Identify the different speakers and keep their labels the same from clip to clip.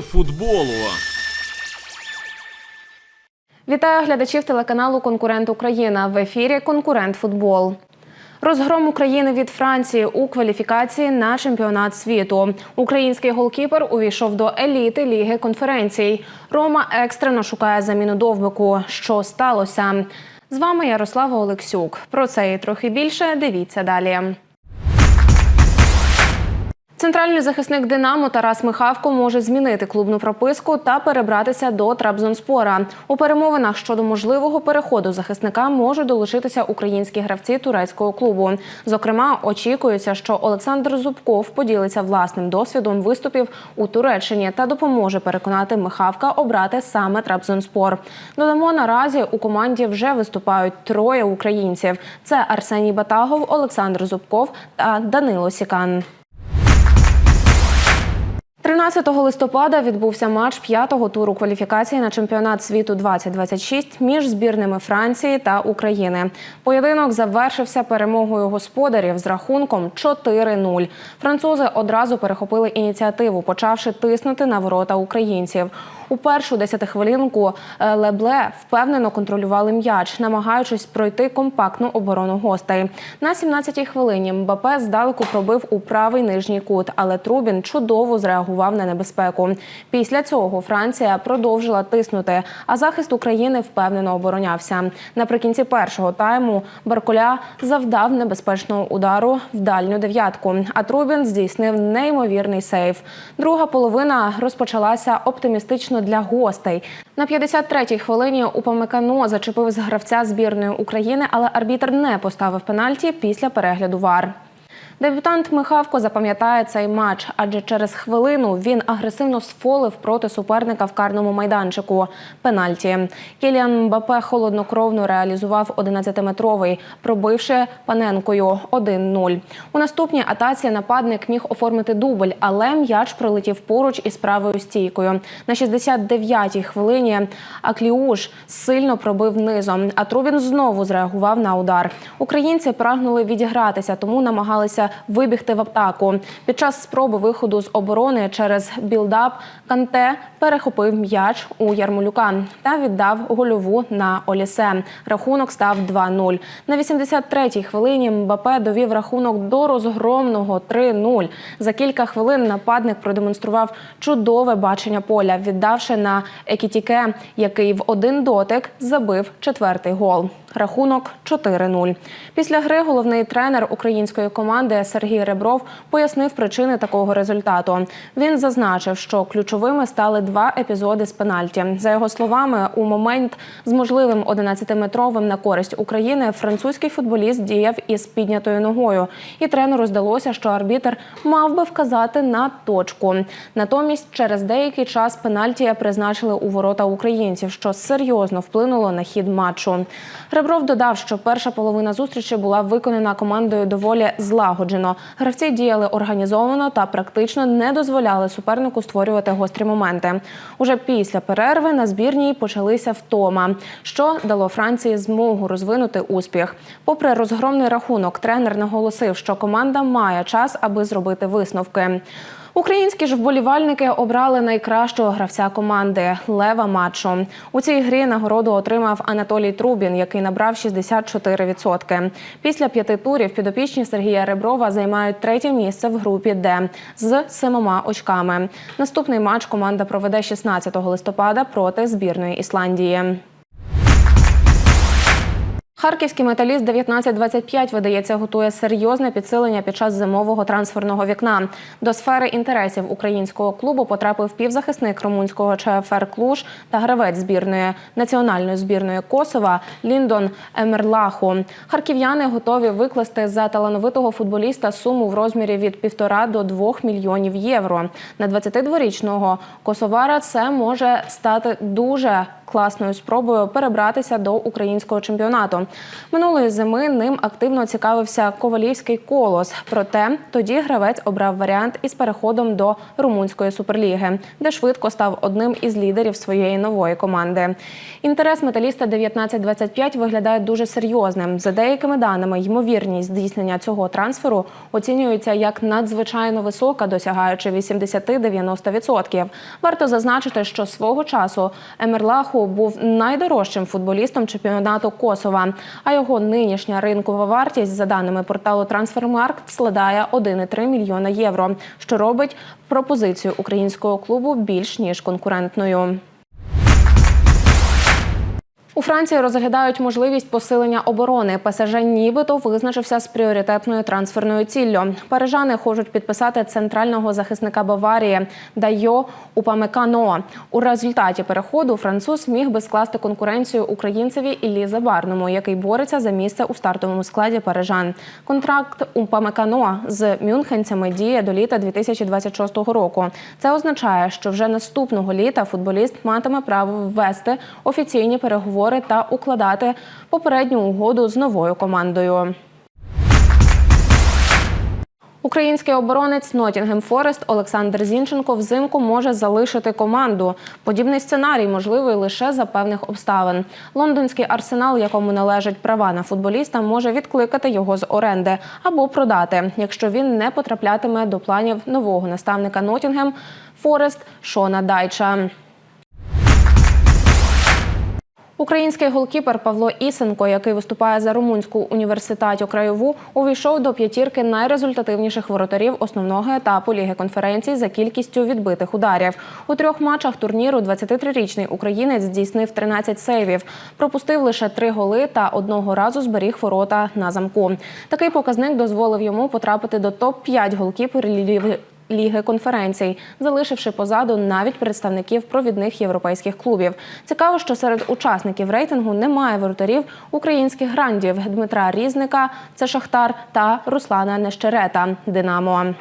Speaker 1: Футболу.
Speaker 2: Вітаю глядачів телеканалу Конкурент Україна в ефірі Конкурент Футбол. Розгром України від Франції у кваліфікації на чемпіонат світу. Український голкіпер увійшов до еліти ліги конференцій. Рома екстрено шукає заміну довбику. Що сталося? З вами Ярослава Олексюк. Про це і трохи більше. Дивіться далі. Центральний захисник Динамо Тарас Михавко може змінити клубну прописку та перебратися до Трабзонспора. У перемовинах щодо можливого переходу захисника можуть долучитися українські гравці турецького клубу. Зокрема, очікується, що Олександр Зубков поділиться власним досвідом виступів у Туреччині та допоможе переконати Михавка обрати саме Трабзонспор. Додамо наразі у команді вже виступають троє українців: це Арсеній Батагов, Олександр Зубков та Данило Сікан. 13 листопада відбувся матч п'ятого туру кваліфікації на чемпіонат світу 2026 між збірними Франції та України. Поєдинок завершився перемогою господарів з рахунком 4-0. Французи одразу перехопили ініціативу, почавши тиснути на ворота українців. У першу десятихвилинку е, Лебле впевнено контролювали м'яч, намагаючись пройти компактну оборону гостей. На 17-й хвилині Мбапе здалеку пробив у правий нижній кут, але Трубін чудово зреагував на небезпеку. Після цього Франція продовжила тиснути, а захист України впевнено оборонявся. Наприкінці першого тайму Баркуля завдав небезпечного удару в дальню дев'ятку. А Трубін здійснив неймовірний сейв. Друга половина розпочалася оптимістично для гостей. На 53-й хвилині Упамекано зачепив з гравця збірної України, але арбітр не поставив пенальті після перегляду ВАР. Дебютант Михавко запам'ятає цей матч, адже через хвилину він агресивно сфолив проти суперника в карному майданчику. Пенальті. Кіліан Мбапе холоднокровно реалізував 11-метровий, пробивши паненкою 1-0. У наступній атаці нападник міг оформити дубль, але м'яч пролетів поруч із правою стійкою. На 69-й хвилині Акліуш сильно пробив низом, а Трубін знову зреагував на удар. Українці прагнули відігратися, тому намагалися вибігти в атаку. Під час спроби виходу з оборони через білдап Канте перехопив м'яч у Ярмолюка та віддав гольову на Олісе. Рахунок став 2-0. На 83-й хвилині Мбапе довів рахунок до розгромного 3-0. За кілька хвилин нападник продемонстрував чудове бачення поля, віддавши на Екітіке, який в один дотик забив четвертий гол. Рахунок 4-0. Після гри головний тренер української команди Сергій Ребров пояснив причини такого результату. Він зазначив, що ключовими стали два епізоди з пенальті. За його словами, у момент з можливим 11-метровим на користь України французький футболіст діяв із піднятою ногою, і тренеру здалося, що арбітр мав би вказати на точку. Натомість, через деякий час пенальті призначили у ворота українців, що серйозно вплинуло на хід матчу. Ребров додав, що перша половина зустрічі була виконана командою доволі злагоджено. Гравці діяли організовано та практично не дозволяли супернику створювати гострі моменти. Уже після перерви на збірній почалися втома, що дало Франції змогу розвинути успіх. Попри розгромний рахунок, тренер наголосив, що команда має час, аби зробити висновки. Українські ж вболівальники обрали найкращого гравця команди лева матчу. У цій грі нагороду отримав Анатолій Трубін, який набрав 64%. Після п'яти турів підопічні Сергія Реброва займають третє місце в групі Д з семома очками. Наступний матч команда проведе 16 листопада проти збірної Ісландії. Харківський металіст 1925 видається готує серйозне підсилення під час зимового трансферного вікна. До сфери інтересів українського клубу потрапив півзахисник румунського ЧФР Клуж та гравець збірної національної збірної Косова Ліндон Емерлаху. Харків'яни готові викласти за талановитого футболіста суму в розмірі від півтора до двох мільйонів євро. На 22-річного косовара це може стати дуже класною спробою перебратися до українського чемпіонату. Минулої зими ним активно цікавився ковалівський колос. Проте тоді гравець обрав варіант із переходом до румунської суперліги, де швидко став одним із лідерів своєї нової команди. Інтерес металіста 1925 виглядає дуже серйозним. За деякими даними, ймовірність здійснення цього трансферу оцінюється як надзвичайно висока, досягаючи 80-90%. Варто зазначити, що свого часу Емерлаху був найдорожчим футболістом чемпіонату Косова, а його нинішня ринкова вартість, за даними порталу Трансфермаркт, складає 1,3 мільйона євро, що робить пропозицію українського клубу більш ніж конкурентною. У Франції розглядають можливість посилення оборони. ПСЖ нібито визначився з пріоритетною трансферною ціллю. Парижани хочуть підписати центрального захисника Баварії Дайо Упамекано. У результаті переходу француз міг би скласти конкуренцію українцеві Іллі Забарному, який бореться за місце у стартовому складі парижан. Контракт Упамекано з мюнхенцями діє до літа 2026 року. Це означає, що вже наступного літа футболіст матиме право ввести офіційні переговори та укладати попередню угоду з новою командою. Український оборонець Нотінгем Форест Олександр Зінченко взимку може залишити команду. Подібний сценарій можливий лише за певних обставин. Лондонський арсенал, якому належать права на футболіста, може відкликати його з оренди або продати, якщо він не потраплятиме до планів нового наставника Нотінгем Форест Шона Дайча. Український голкіпер Павло Ісенко, який виступає за румунську університатю краєву, увійшов до п'ятірки найрезультативніших воротарів основного етапу Ліги конференцій за кількістю відбитих ударів. У трьох матчах турніру 23-річний українець здійснив 13 сейвів, пропустив лише три голи та одного разу зберіг ворота на замку. Такий показник дозволив йому потрапити до топ-5 голкіперів Ліги конференцій, залишивши позаду навіть представників провідних європейських клубів. Цікаво, що серед учасників рейтингу немає воротарів українських грандів Дмитра Різника, це Шахтар та Руслана Нещерета Динамо.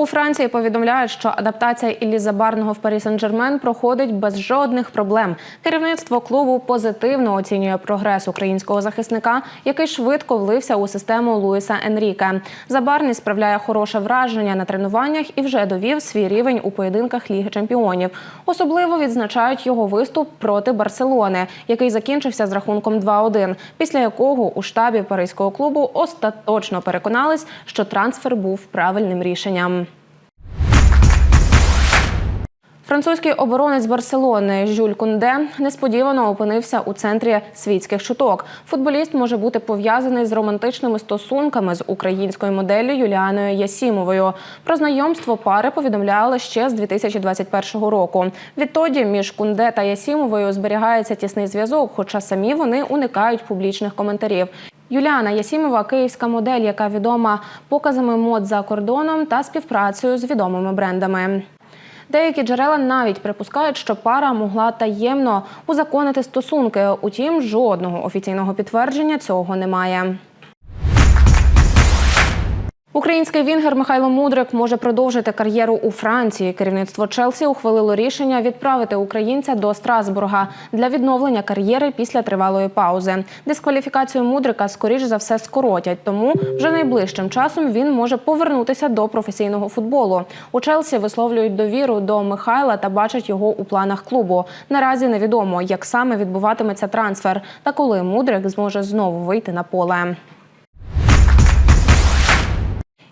Speaker 2: У Франції повідомляють, що адаптація Іллі Забарного в Парі Сен-Жермен проходить без жодних проблем. Керівництво клубу позитивно оцінює прогрес українського захисника, який швидко влився у систему Луїса Енріке. Забарний справляє хороше враження на тренуваннях і вже довів свій рівень у поєдинках Ліги Чемпіонів. Особливо відзначають його виступ проти Барселони, який закінчився з рахунком 2-1, після якого у штабі паризького клубу остаточно переконались, що трансфер був правильним рішенням. Французький оборонець Барселони Жюль Кунде несподівано опинився у центрі світських чуток. Футболіст може бути пов'язаний з романтичними стосунками з українською моделлю Юліаною Ясімовою. Про знайомство пари повідомляли ще з 2021 року. Відтоді між Кунде та Ясімовою зберігається тісний зв'язок, хоча самі вони уникають публічних коментарів. Юліана Ясімова київська модель, яка відома показами мод за кордоном та співпрацею з відомими брендами. Деякі джерела навіть припускають, що пара могла таємно узаконити стосунки. Утім, жодного офіційного підтвердження цього немає. Український вінгер Михайло Мудрик може продовжити кар'єру у Франції. Керівництво Челсі ухвалило рішення відправити українця до Страсбурга для відновлення кар'єри після тривалої паузи. Дискваліфікацію Мудрика скоріш за все скоротять, тому вже найближчим часом він може повернутися до професійного футболу. У Челсі висловлюють довіру до Михайла та бачать його у планах клубу. Наразі невідомо, як саме відбуватиметься трансфер та коли Мудрик зможе знову вийти на поле.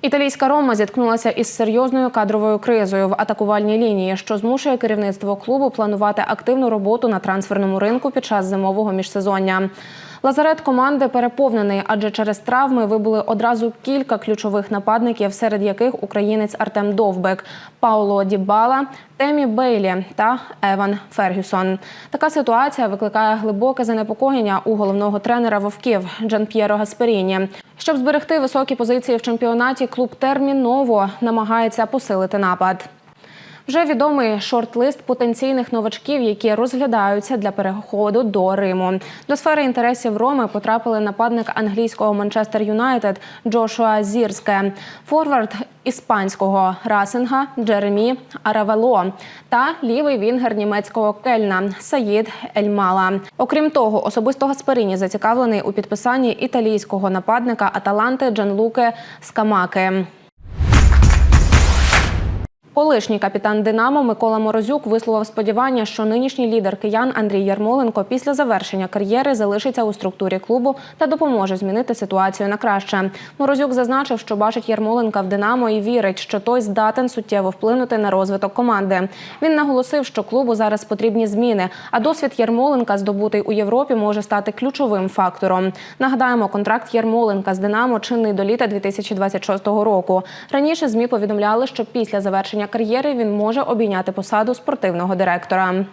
Speaker 2: Італійська Рома зіткнулася із серйозною кадровою кризою в атакувальній лінії, що змушує керівництво клубу планувати активну роботу на трансферному ринку під час зимового міжсезоння. Лазарет команди переповнений, адже через травми вибули одразу кілька ключових нападників, серед яких українець Артем Довбек, Пауло Дібала, Темі Бейлі та Еван Фергюсон. Така ситуація викликає глибоке занепокоєння у головного тренера вовків Джан П'єро Гасперіні. Щоб зберегти високі позиції в чемпіонаті, клуб терміново намагається посилити напад. Вже відомий шорт-лист потенційних новачків, які розглядаються для переходу до Риму. До сфери інтересів Роми потрапили нападник англійського Манчестер Юнайтед Джошуа Зірске, форвард іспанського Расинга Джеремі Аравело та лівий вінгер німецького Кельна Саїд Ельмала. Окрім того, особисто Гасперіні зацікавлений у підписанні італійського нападника Аталанти Джанлуке Скамаки. Колишній капітан Динамо Микола Морозюк висловив сподівання, що нинішній лідер киян Андрій Ярмоленко після завершення кар'єри залишиться у структурі клубу та допоможе змінити ситуацію на краще. Морозюк зазначив, що бачить Ярмоленка в Динамо і вірить, що той здатен суттєво вплинути на розвиток команди. Він наголосив, що клубу зараз потрібні зміни, а досвід Ярмоленка, здобутий у Європі, може стати ключовим фактором. Нагадаємо, контракт Ярмоленка з Динамо чинний до літа 2026 року. Раніше змі повідомляли, що після завершення кар'єри він може обійняти посаду спортивного директора.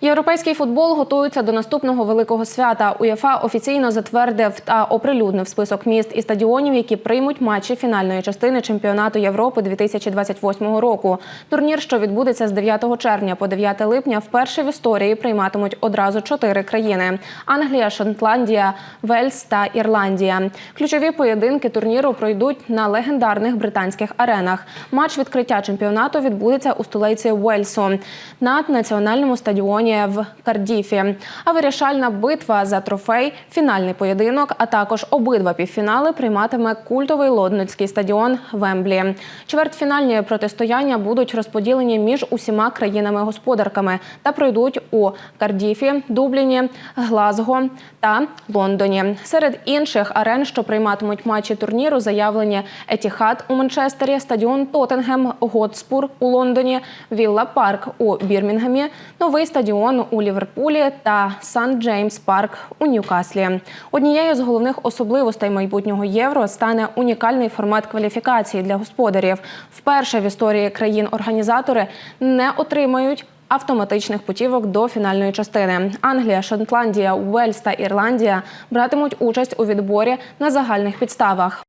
Speaker 2: Європейський футбол готується до наступного великого свята. УЄФА офіційно затвердив та оприлюднив список міст і стадіонів, які приймуть матчі фінальної частини чемпіонату Європи 2028 року. Турнір, що відбудеться з 9 червня по 9 липня, вперше в історії прийматимуть одразу чотири країни: Англія, Шотландія, Вельс та Ірландія. Ключові поєдинки турніру пройдуть на легендарних британських аренах. Матч відкриття чемпіонату відбудеться у столиці Уельсу на національному стадіоні в Кардіфі. А вирішальна битва за трофей, фінальний поєдинок, а також обидва півфінали прийматиме культовий лондонський стадіон Вемблі. Чвертьфінальні протистояння будуть розподілені між усіма країнами-господарками та пройдуть у Кардіфі, Дубліні, Глазго та Лондоні. Серед інших арен, що прийматимуть матчі турніру, заявлені Етіхад у Манчестері, стадіон Тоттенгем, Готспур у Лондоні, Вілла Парк у Бірмінгемі, новий стадіон у Ліверпулі та Сан Джеймс Парк у Ньюкаслі. Однією з головних особливостей майбутнього євро стане унікальний формат кваліфікації для господарів. Вперше в історії країн-організатори не отримають. Автоматичних путівок до фінальної частини Англія, Шотландія, Уельс та Ірландія братимуть участь у відборі на загальних підставах.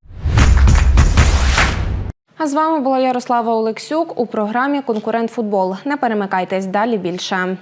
Speaker 2: А з вами була Ярослава Олексюк у програмі Конкурент Футбол. Не перемикайтесь далі більше.